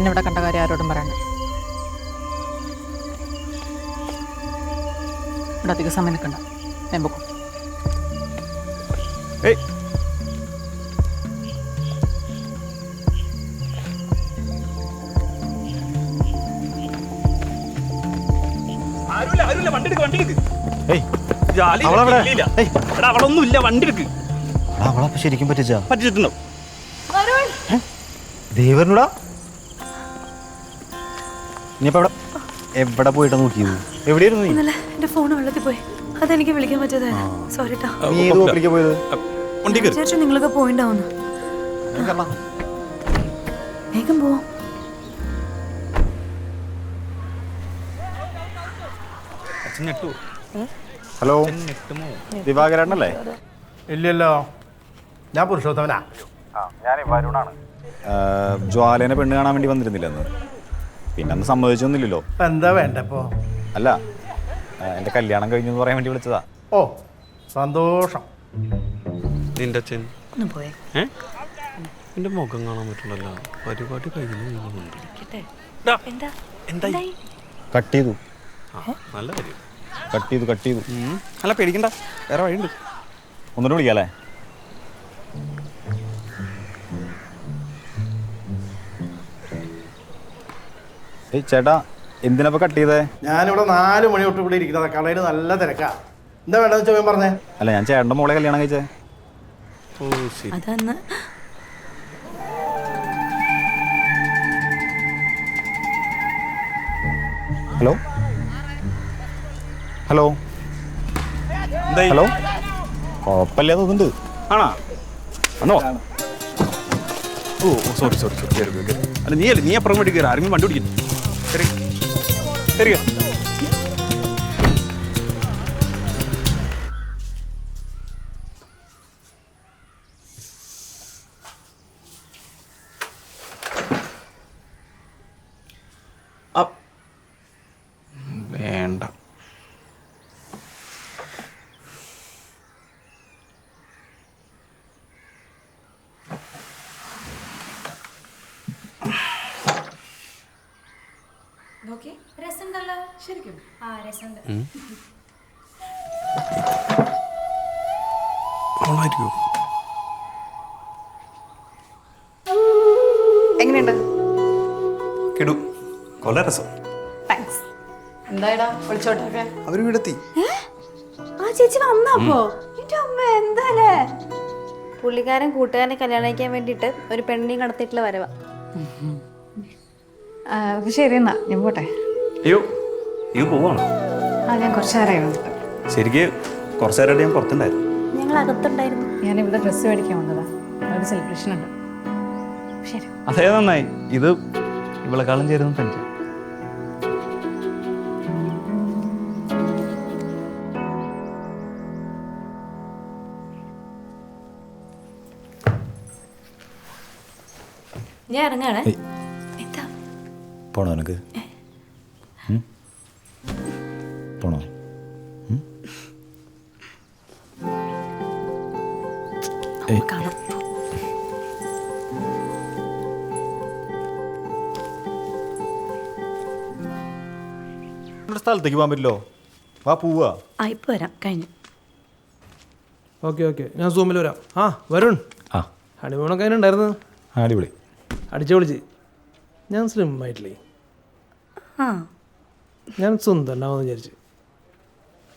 എന്നെ ഇവിടെ കണ്ട കാര്യം ആരോടും പറയണ്ട. ഇവിടെ അധികം സമയം നിൽക്കണ്ട. ഞാൻ പോക്കും. ഏയ്. ആരുമില്ല ആരുമില്ല വണ്ടി എടുക്ക് വണ്ടി എടുക്ക് ഏയ്. ജാലി അവളെവിടെ? ഇല്ല. ഏയ്. എടാ അവളൊന്നും ഇല്ല വണ്ടി എടുക്ക് എടാ, അവളപ്പൊ ശരിക്കും പറ്റിച്ചാ പറ്റിച്ചിട്ടുണ്ടോ? ദേവനുടാ? ഇനിയിപ്പോ എവിടെ എവിടെ പോയിട്ടാ നോക്കിയത് എവിടെയായിരുന്നു നീ? ഇന്നലെ എന്റെ ഫോൺ വെള്ളത്തിൽ പോയി. അതെനിക്ക് വിളിക്കാൻ പറ്റാതായിരുന്നു സോറി ട്ടോ. നീ ഏത് ഹോട്ടലിലേക്കാ പോയത്? വണ്ടി കയറി. വിചാരിച്ചു നിങ്ങളൊക്കെ പോയിണ്ടാവുന്നു വേഗം പോവാം അച്ഛൻ ഞെട്ടു. ഹലോ? ദിവാകരണ്ണല്ലേ ഇല്ലല്ലോ. ഞാൻ പുരുഷോത്തമനാ. ജ്വാലേനെ പെണ്ണ് കാണാൻ വേണ്ടി വന്നിരുന്നില്ല അന്ന്. പിന്നെ അന്ന് സമ്മതിച്ചൊന്നുമില്ലല്ലോ എന്താ വേണ്ടപ്പോ അല്ല എന്റെ എന്റെ കല്യാണം കഴിഞ്ഞു എന്ന് പറയാൻ വേണ്ടി വിളിച്ചതാ. ഓ സന്തോഷം. നിന്റെ അച്ഛൻ? ഒന്ന് പോയേ. ഏ? നിന്റെ മുഖം കാണാൻ പറ്റില്ലല്ലോ. പരിപാടി കഴിഞ്ഞു എന്താ? എന്തായി? കട്ട് ചെയ്തു. ആ, നല്ല കാര്യം. കട്ട് ചെയ്തു കട്ട് ചെയ്തു. അല്ല പേടിക്കണ്ട. വേറെ വഴിയുണ്ട്. ഒന്നുകൂടെ വിളിക്കാല്ലേ? ഏയ് ചേട്ടാ എന്തിനപ്പോ കട്ട് ചെയ്തേ? ഞാനിവിടെ നാല് മണി തൊട്ട് ഇവിടെ ഇരിക്കുന്നത്. കടയിൽ നല്ല തിരക്കാ. എന്താ വേണ്ടെന്ന് ചോദ്യം പറഞ്ഞേ. അല്ല ഞാൻ ചേട്ടന്റെ മോളെ കല്യാണം കഴിച്ചേ. ഓ ശരി. അതന്ന്. ഹലോ? ഹലോ? എന്തായി? ഹലോ? കുഴപ്പമില്ല തോന്നുന്നുണ്ട്. ആണോ? വന്നോ. ഓ സോറി സോറി സോറി കയറി കയറി അല്ല നീ അല്ലേ നീ അപ്പുറം വേണ്ടി കയറി ആരെങ്കിലും വണ്ടി പിടിക്കുന്നു കയറി കയറി ശരിക്കും? ആ രസമുണ്ട്. എങ്ങനെയുണ്ട്? കിടു. കൊല രസം. താങ്ക്സ് എന്തായടാ? വിളിച്ചോട്ടെ അവർ വീടെത്തി. ആ ചേച്ചി വന്നപ്പോ എന്റെ അമ്മ എന്താലേ? പുള്ളിക്കാരൻ കൂട്ടുകാരനെ കല്യാണം കഴിക്കാൻ വേണ്ടിയിട്ട് ഒരു പെണ്ണിനെ കടത്തിയിട്ടുള്ള വരവാ. ശരി എന്നാ. ഞാൻ പോട്ടെ. അയ്യോ. ഇത് പോവാണോ? ആ ഞാൻ കുറച്ച് നേരമായി ശരിക്ക് കുറച്ചു നേരമായിട്ട് ഞാൻ പുറത്തുണ്ടായിരുന്നു. ഞങ്ങൾ അകത്തുണ്ടായിരുന്നു ഞാൻ ഇവിടെ ഡ്രസ്സ് മേടിക്കാൻ വന്നതാ. ഒരു സെലിബ്രേഷൻ ഉണ്ട്. ശരി. അതേ നന്നായി. ഇത് ഇവളെക്കാളും ചേരുന്ന ഫ്രണ്ട് ഞാൻ ഇറങ്ങാണ്. എന്താ? പോണോ നിനക്ക്? സ്ഥലത്തേക്ക് പോകാൻ പറ്റില്ലോ? വാ പോവാ. ആ വരാം. കഴിഞ്ഞു. Okay okay. ഞാൻ സൂമിൽ വരാം. ആ വരുൺ. ആ. ഹണിമൂണൊക്കെ അതിന് ഉണ്ടായിരുന്നു? അടിപൊളി. അടിച്ചു വിളിച്ച് ഞാൻ സ്ലിം ആയിട്ടില്ലേ? ആ. ഞാൻ സുന്ദരനാവെന്ന് വിചാരിച്ച്.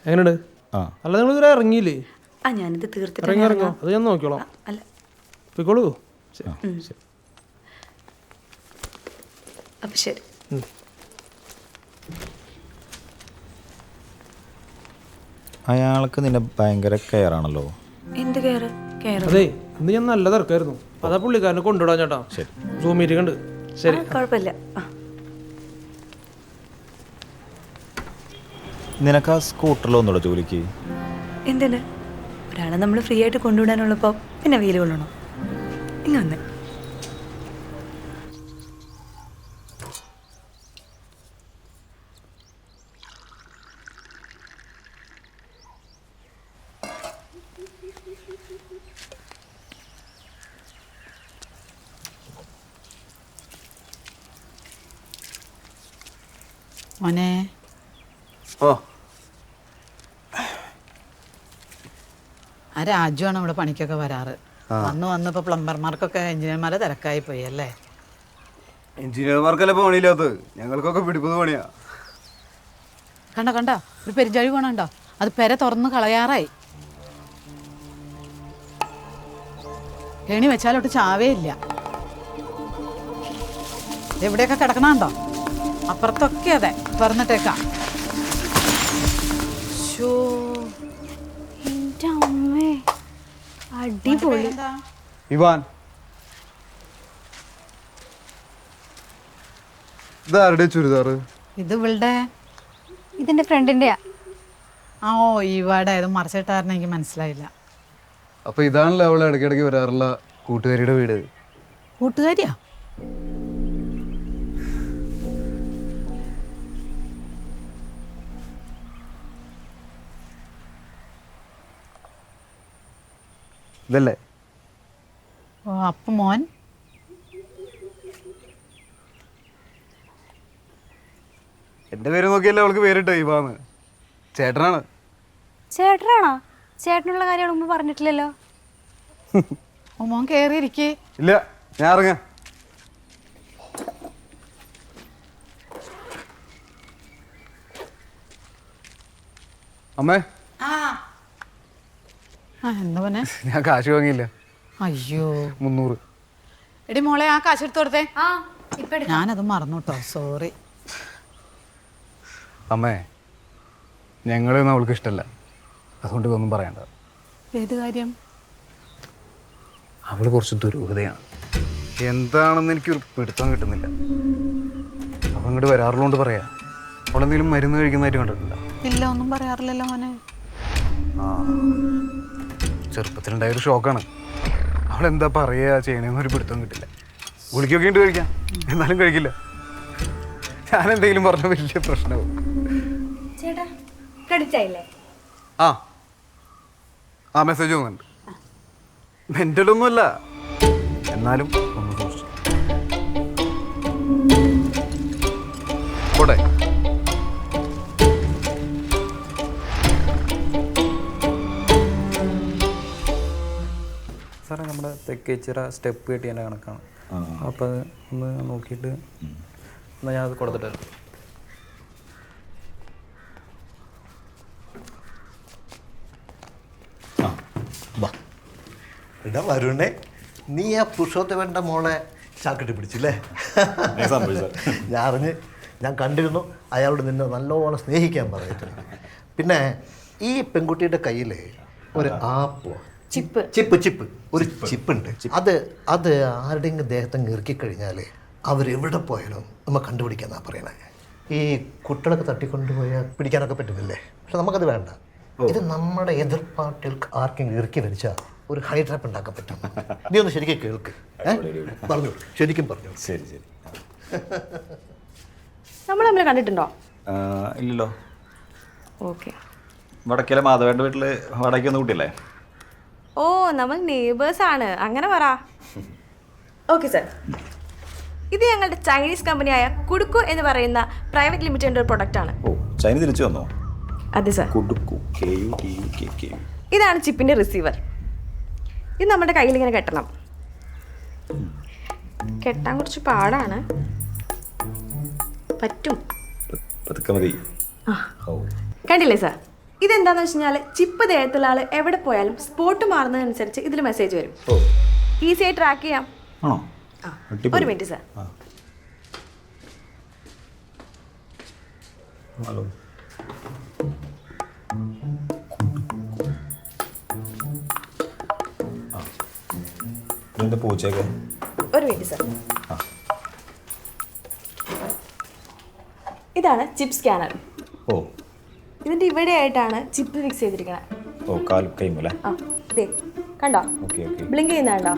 എങ്ങനെയുണ്ട്? ആ. അല്ല നിങ്ങൾ ഇതുവരെ ഇറങ്ങിയില്ലേ? ആ ഞാനിത് തീർത്തിട്ട് ഇറങ്ങി ഞാൻ ഇറങ്ങോ. അത് ഞാൻ നോക്കിക്കോളാം. അല്ല. പോയിക്കോളൂ. ശരി. അപ്പം ശരി. അയാൾക്ക് നിന്നെ ഭയങ്കര കെയർ ആണല്ലോ? എന്ത് കെയർ കെയർ അതെ ഇന്ന് ഞാൻ നല്ല തിരക്കായിരുന്നു. അതാ പുള്ളിക്കാരനെ കൊണ്ടുവിടാൻ ചേട്ടാ. ശരി. സൂം മീറ്റിംഗ് ഉണ്ട്. ശരി. കുഴപ്പമില്ല. നിനക്ക് ആ സ്കൂട്ടറിൽ ഒന്നുകൂടെ ജോലിക്ക്? എന്തിന്? ഒരാളെ നമ്മൾ ഫ്രീ ആയിട്ട് കൊണ്ടുവിടാനുള്ളപ്പോൾ പിന്നെ വെയിൽ കൊള്ളണോ ഇങ്ങ മോനെ. ഓ. ആ രാജുവാണ് ഇവിടെ പണിക്കൊക്കെ വരാറ്. വന്ന് വന്നപ്പോ പ്ലംബർമാർക്കൊക്കെ എഞ്ചിനീയർമാരെ തിരക്കായി പോയി അല്ലേ എഞ്ചിനീയർമാർക്കല്ലേ പണിയില്ലാത്തത്? ഞങ്ങൾക്കൊക്കെ പിടിപ്പത് പണിയാ. കണ്ടോ കണ്ടോ? ഒരു പെരിഞ്ചാഴി പോണുണ്ടോ? അത് പെര തുറന്ന് കളയാറായി. കെണി വെച്ചാലോട്ട് ചാവേ ഇല്ല എവിടെയൊക്കെ കിടക്കണുണ്ടോ? അപ്പുറത്തൊക്കെ അതെ. തുറന്നിട്ടേക്കാം. അടിപൊളി. ഇവാൻ. ഇതാരുടെ ചുരിദാറ് ഇത് ഇവളുടെ? ഇതിന്റെ ഫ്രണ്ടിന്റെയാ. ആ ഓ ഇവാടെ. ഇത് മറിച്ചിട്ടായിരുന്നു എനിക്ക് മനസ്സിലായില്ല. അപ്പൊ ഇതാണല്ലോ അവളെ ഇടയ്ക്കിടയ്ക്ക് വരാറുള്ള കൂട്ടുകാരിയുടെ വീട്. കൂട്ടുകാരിയാ? ഇതല്ലേ? ഓ അപ്പം മോൻ. എന്റെ പേര് നോക്കിയല്ലേ അവൾക്ക് പേരിട്ടോ ഇവാന്ന്. ചേട്ടനാണ്. ചേട്ടനാണോ? ചേട്ടനുള്ള കാര്യം മുമ്പ് പറഞ്ഞിട്ടില്ലല്ലോ. ഓ മോൻ കേറിയിരിക്കേ. ഇല്ല ഞാൻ ഇറങ്ങ. അമ്മേ. എന്താ ഞാൻ കാശ് വാങ്ങിയില്ല. അയ്യോ. മുന്നൂറ്. എടി മോളെ ആ കാശ് എടുത്ത് കൊടുത്തേ. ആ ഇപ്പൊ ഞാനത് മറന്നു കേട്ടോ സോറി. അമ്മേ ഞങ്ങളൊന്നും അവൾക്ക് ഇഷ്ടമല്ല അതുകൊണ്ട് ഇതൊന്നും പറയണ്ട. ഏത് കാര്യം? അവൾ കുറച്ച് ദുരൂഹതയാണ്. എന്താണെന്ന് എനിക്കൊരു പിടുത്തം കിട്ടുന്നില്ല. അവൾ ഇങ്ങോട്ട് വരാറുള്ളതുകൊണ്ട് പറയാ. അവളെന്തെങ്കിലും മരുന്ന് കഴിക്കുന്നതായിട്ട് കണ്ടിട്ടില്ല ഇല്ല ഒന്നും പറയാറില്ലല്ലോ മോനെ. ആ. ചെറുപ്പത്തിലുണ്ടായ ഒരു ഷോക്കാണ്. അവൾ എന്താ പറയുക ചെയ്യണേന്ന് ഒരു പിടുത്തം കിട്ടില്ല. ഗുളിക്കൊക്കെ ഉണ്ട് കഴിക്കാം. എന്നാലും കഴിക്കില്ല. ഞാൻ എന്തെങ്കിലും പറഞ്ഞ വലിയ പ്രശ്നവും ആ. ആ മെസ്സേജ് വന്നിട്ടുണ്ട്. മെന്റലൊന്നുമല്ല എന്നാലും ഒന്ന് സൂക്ഷിച്ചു. പോട്ടെ. തെക്കേച്ചിറ സ്റ്റെപ്പ് കെട്ടിയതിന്റെ കണക്കാണ്. അപ്പോൾ അത് ഒന്ന് നോക്കിയിട്ട് എന്നാൽ ഞാൻ അത് കൊടുത്തിട്ട് വരാം. എടാ വരുണേ നീ ആ പുരുഷോത്തമന്റെ മോളെ ചാക്കിട്ട് പിടിച്ചില്ലേ? ഞാൻ അറിഞ്ഞ് ഞാൻ കണ്ടിരുന്നു അയാളോട് നിന്നെ നല്ലോണം സ്നേഹിക്കാൻ പറഞ്ഞിട്ടുണ്ട് പിന്നെ ഈ പെൺകുട്ടിയുടെ കയ്യിൽ ഒരു ആപ്പ് ചിപ്പ്. Chip chip. ഒരു ചിപ്പുണ്ട്. അത് അത് ആരുടെയെങ്കിലും ദേഹത്തെ ഇറുക്കി കഴിഞ്ഞാൽ അവരെവിടെ പോയാലും നമ്മൾ കണ്ടുപിടിക്കാന്നാ പറയണേ. ഈ കുട്ടികളൊക്കെ തട്ടിക്കൊണ്ടുപോയാൽ പിടിക്കാനൊക്കെ പറ്റുമല്ലേ പക്ഷെ നമുക്കത് വേണ്ട. ഇത് നമ്മുടെ എതിർപ്പാട്ടിൽ ആർക്കെങ്കിലും ഇറുക്കി വലിച്ചാൽ ഒരു ഹൈഡ്രാപ്പ് ഉണ്ടാക്കാൻ പറ്റും. നീ ഒന്ന് ശരിക്കും കേൾക്ക്. പറഞ്ഞു. ശരിക്കും പറഞ്ഞു. ശരി ശരി. നമ്മൾ തമ്മിൽ കണ്ടിട്ടുണ്ടോ? ഇല്ലല്ലോ. ഓക്കെ. വടക്കിലെ മാധവേണ്ട വീട്ടിൽ വടക്കൊന്നും കൂട്ടിയല്ലേ? ഓ നമ്മൾ നെയ്ബേഴ്സ് ആണ്. അങ്ങനെ പറ. ഓക്കെ സർ ഇത് ഞങ്ങളുടെ ചൈനീസ് കമ്പനിയായ കുടുക്കു എന്ന് പറയുന്ന പ്രൈവറ്റ് ലിമിറ്റഡ് ഒരു പ്രൊഡക്റ്റ് ആണ്. ഓ ചൈന തിരിച്ചു വന്നോ? അതെ sir കുടുക്കു K U T U K K U ഇതാണ് ചിപ്പിന്റെ റിസീവർ ഇത് നമ്മുടെ കയ്യിൽ ഇങ്ങനെ കെട്ടണം. കെട്ടാൻ കുറച്ച് പാടാണ്. പറ്റും. പതുക്കെ മതി. കണ്ടില്ലേ സാർ ഇതെന്താന്ന് വെച്ച് കഴിഞ്ഞാൽ ചിപ്പ് ദേഹത്തുള്ള ആൾ എവിടെ പോയാലും സ്പോട്ട് മാറുന്നതനുസരിച്ച് ഇതിൽ മെസ്സേജ് വരും. ഈസി ആയി ട്രാക്ക് ചെയ്യാം. ആണോ? ആ അടിപൊളി. ഒരു മിനിറ്റ് സാർ ആ. ഹലോ. ആ. ഇതിന്റെ പൂച്ചയൊക്കെ? ഒരു മിനിറ്റ് സാർ ഇതാണ് ചിപ്പ് സ്കാനർ ഓ ഇതിന്റെ ഇവിടെ ആയിട്ടാണ് ചിപ്പ് ഫിക്സ് ചെയ്തിരിക്കുന്നത് ഓ കാൽ കൈമല ആ ദേ കണ്ടോ? Okay okay. ബ്ലിങ്ക് ചെയ്യുന്ന കണ്ടോ?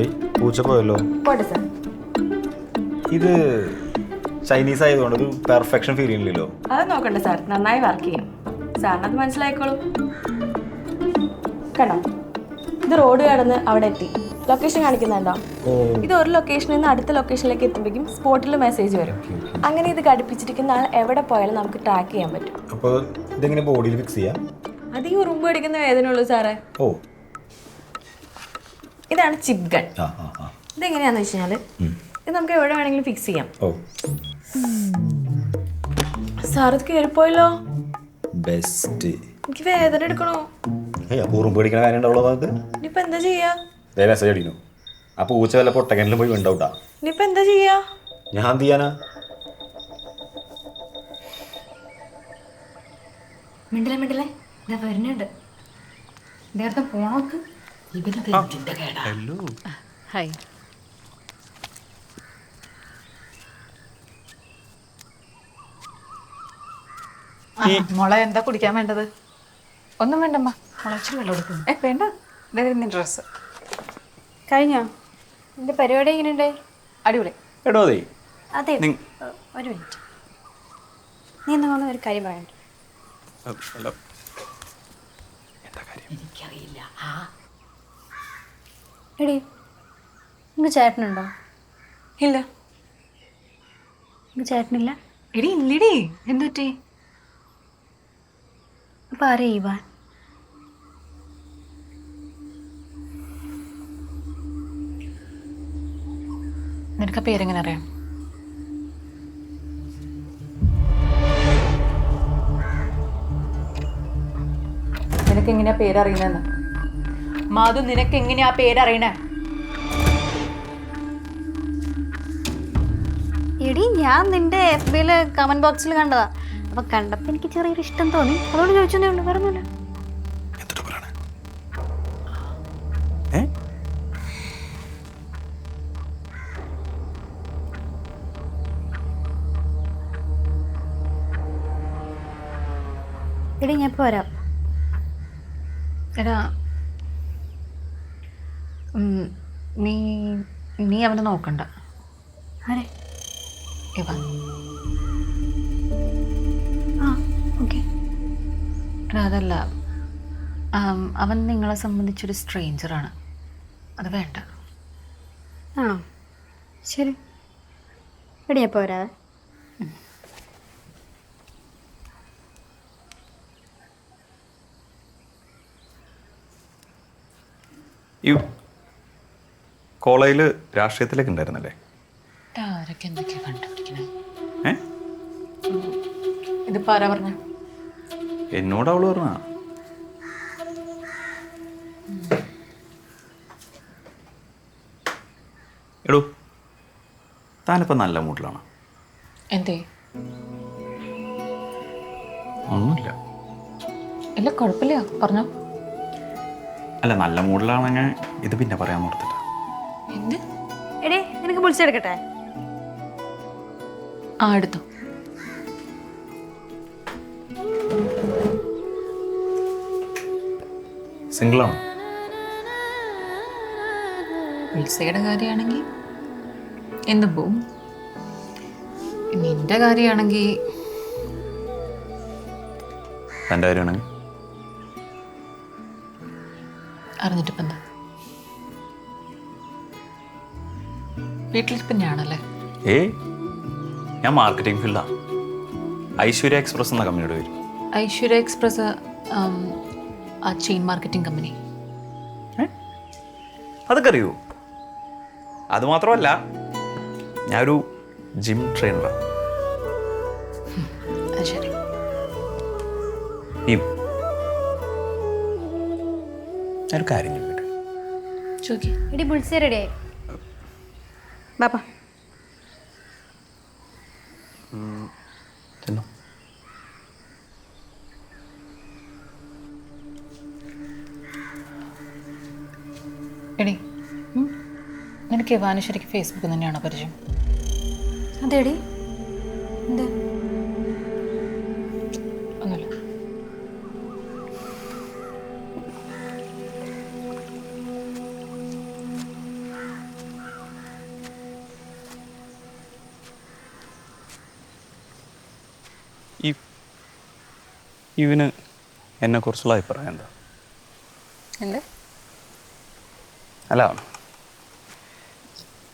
ഏയ് പൂച്ച പോയല്ലോ. പോട്ടെ സാർ ഇത് ചൈനീസ് ആയതുകൊണ്ട് ഒരു പെർഫെക്ഷൻ ഫീൽ ചെയ്യുന്നില്ലല്ലോ അത് നോക്കണ്ട സാർ നന്നായി വർക്ക് ചെയ്യും. സാറിന് അത് മനസ്സിലായിക്കോളും. കണ്ടോ? ഇത് റോഡ് കടന്ന് അവിടെ എത്തി. ലൊക്കേഷൻ കാണിക്കുന്നുണ്ടോ? ഇത് ഒരു ലൊക്കേഷനിൽ നിന്ന് അടുത്ത ലൊക്കേഷനിലേക്ക് എത്തുമ്പോഴേക്കും സ്പോട്ടിൽ മെസ്സേജ് വരും. അങ്ങനെ ഇത് ഘടിപ്പിച്ചിരിക്കുന്ന ആൾ എവിടെ പോയാലും നമുക്ക് ട്രാക്ക് ചെയ്യാൻ പറ്റും. അപ്പോൾ ഇതെങ്ങനെ ബോഡിയിൽ ഫിക്സ് ചെയ്യാം? അത് ഈ ഉറുമ്പ് അടിക്കുന്ന വേദനയുള്ളൂ സാറേ. ഓ. ഇതാണ് ചിപ്പ് ഗൺ ഇതെങ്ങനെയാന്ന് വെച്ച് കഴിഞ്ഞാൽ ഇത് നമുക്ക് എവിടെ വേണമെങ്കിലും ഫിക്സ് ചെയ്യാം. ഓ. സാർ ഇത് കയറിപ്പോയല്ലോ ബെസ്റ്റ് എനിക്ക് വേദന എടുക്കണോ. ഉറുമ്പ് കാര്യം ഉണ്ടാവുള്ള ഇനിയിപ്പോൾ എന്താ ചെയ്യാ? ദേ മെസ്സേജ് അടിക്കുന്നു. ആ പൂച്ച വല്ല പൊട്ടക്കനിലും പോയി ഉണ്ടാവൂട്ടാ ഇനിയിപ്പോൾ എന്താ ചെയ്യാ? ഞാൻ ചെയ്യാനാ? മിണ്ടില്ല മിണ്ടില്ലേ? ഇതാ വരുന്നുണ്ട്. നേരത്തെ പോണോക്ക് ഹായ്. ആ, മോളെ എന്താ കുടിക്കാൻ വേണ്ടത്? ഒന്നും വേണ്ടമ്മ. മുളച്ചു വെള്ളം എടുക്കുന്നു ഏ വേണ്ട. ഇതായിരുന്നു ഡ്രസ്സ് കഴിഞ്ഞോ? നിന്റെ പരിപാടി എങ്ങനെയുണ്ട്? അടിപൊളി. എടോ അതെ അതെ. നിങ്- ഒരു മിനിറ്റ്. നീ എന്നാ വന്ന ഒരു കാര്യം പറയണ്ട. ഹലോ എന്താ കാര്യം? എടി നിങ്ങൾക്ക് ചേട്ടനുണ്ടോ? ഇല്ല. നിങ്ങൾക്ക് ചേട്ടനില്ല? എടി ഇല്ലടി. എന്തുറ്റി അപ്പം ആരെയാ ഇവാൻ നിനക്ക് പേരെങ്ങനെ അറിയാം? നിനക്ക് എങ്ങനെയാ പേരറിയുന്നതെന്ന്? മാധു നിനക്ക് എങ്ങനെയാ പേരറിയണേ? എടി ഞാൻ നിന്റെ എഫ് ബിയിൽ കമന്റ് ബോക്സിൽ കണ്ടതാ. അപ്പൊ കണ്ടപ്പോ എനിക്ക് ചെറിയൊരു ഇഷ്ടം തോന്നി അതുകൊണ്ട് ചോദിച്ചു വേറെ എടി ഞാൻ ഇപ്പോൾ വരാം. എടാ നീ നീ അവനെ നോക്കണ്ട. ആരെ? ആ ഓക്കെ. എടാ അതല്ല അവൻ നിങ്ങളെ സംബന്ധിച്ചൊരു സ്ട്രേഞ്ചറാണ്. അത് വേണ്ട. ആണോ? ശരി. എടി എപ്പോൾ ഈ കോളേജിൽ രാഷ്ട്രീയത്തിലേക്ക് ഉണ്ടായിരുന്നല്ലേ? ആരൊക്കെ എന്തൊക്കെയാ കണ്ടുപിടിക്കണേ? ഏ? ഇതിപ്പോൾ ആരാ പറഞ്ഞ? എന്നോട് അവൾ പറഞ്ഞ എടോ താനിപ്പോൾ നല്ല മൂട്ടിലാണ് എന്തേ? ഒന്നുമില്ല. ഇല്ല കുഴപ്പമില്ല. പറഞ്ഞോ. അല്ല നല്ല മൂഡിലാണെങ്കിൽ ഇത് പിന്നെ പറയാൻ എന്ത്? എടി നിനക്ക് വിളിച്ചെടുക്കട്ടെ ആ എടുത്തു. സിംഗിളാണ്? വിൽസയുടെ കാര്യമാണെങ്കിൽ എന്ന് പോവും? നിന്റെ കാര്യമാണെങ്കിൽ തന്റെ കാര്യമാണെങ്കിൽ? അറിഞ്ഞിട്ടിപ്പം എന്താ വീട്ടിലിപ്പം ഞാനല്ലേ ഏ ഞാൻ മാർക്കറ്റിംഗ് ഫീൽഡാണ് ഐശ്വര്യ എക്സ്പ്രസ് എന്ന കമ്പനിയുടെ പേര്. ഐശ്വര്യ എക്സ്പ്രസ് ആം, ചെയിൻ മാർക്കറ്റിംഗ് കമ്പനി. അതൊക്കെ അറിയൂ. അതുമാത്രമല്ല ഞാനൊരു ജിം ട്രെയിനറാണ് അത് ശരി. ഈ ഞാനൊരു കാര്യം ചോദിക്കട്ടെ. ചോദിക്കേ. എടി വിളിച്ചേ റെഡി ആയി. ബാപ്പാ. ചെന്നോ എടി നിനക്ക് ഇവാന് ശരിക്കും ഫേസ്ബുക്ക് തന്നെയാണോ പരിചയം? അതെടി. എന്ത്? ഇവന് എന്നെക്കുറിച്ചുള്ള അഭിപ്രായം എന്താ? എന്ത്? അല്ല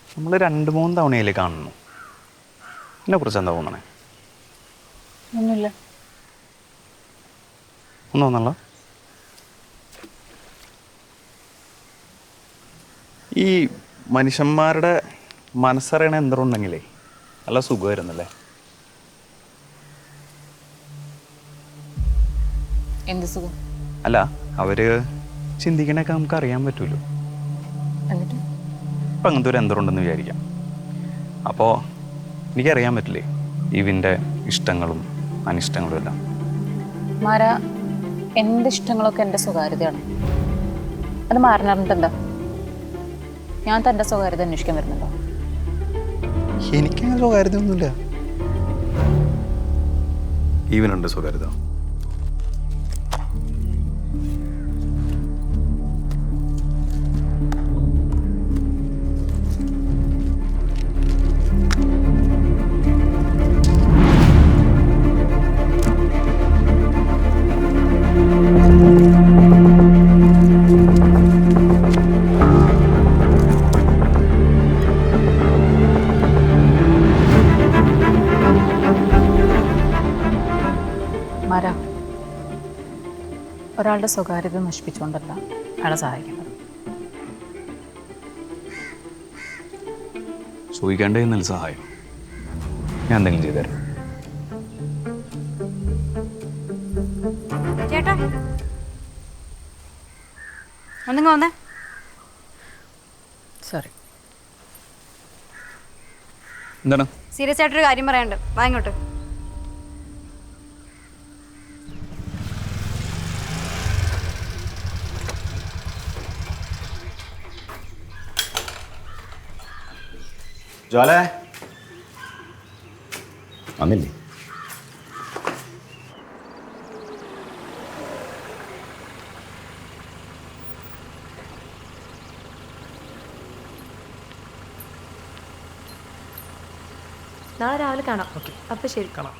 നമ്മൾ രണ്ട് മൂന്ന് തവണയിൽ കാണുന്നു. എന്നെ കുറിച്ച് എന്താ തോന്നണേ? ഒന്നുമില്ല. ഒന്നും തോന്നല്ല ഈ മനുഷ്യന്മാരുടെ മനസ്സറിയണ എന്തുണ്ടെങ്കിലേ നല്ല സുഖമായിരുന്നല്ലേ? എന്ത് സുഖം? അല്ല അവർ ചിന്തിക്കണൊക്കെ നമുക്ക് അറിയാൻ പറ്റുമല്ലോ എന്നിട്ട്? ഇപ്പം അങ്ങനത്തെ ഒരു യന്ത്രമുണ്ടെന്ന് വിചാരിക്കാം. അപ്പോൾ എനിക്കറിയാൻ പറ്റില്ലേ ഇവിന്റെ ഇഷ്ടങ്ങളും അനിഷ്ടങ്ങളും എല്ലാം? മാര എന്റെ ഇഷ്ടങ്ങളൊക്കെ എന്റെ സ്വകാര്യതയാണ്. അത് മാറിനറിഞ്ഞിട്ടുണ്ടോ ഞാൻ തന്റെ സ്വകാര്യത അന്വേഷിക്കാൻ വരുന്നുണ്ടോ? എനിക്കങ്ങനെ സ്വകാര്യതയൊന്നുമില്ല. ഈവനുണ്ട് സ്വകാര്യത. ഒരാളുടെ സ്വകാര്യത നശിപ്പിച്ചുകൊണ്ടല്ല അയാളെ സഹായിക്കുന്നത് ചോദിക്കേണ്ടേ എന്നല്ല സഹായം. ഞാൻ എന്തെങ്കിലും ചെയ്തുതരാം. ചേട്ടാ. ഒന്നിങ്ങ വന്നേ. സോറി എന്താണ്? സീരിയസ് ആയിട്ടൊരു കാര്യം പറയാനുണ്ട്. വാ ജ്വാലേ വന്നില്ലേ? നാളെ രാവിലെ കാണാം. അപ്പൊ ശരി. കാണാം.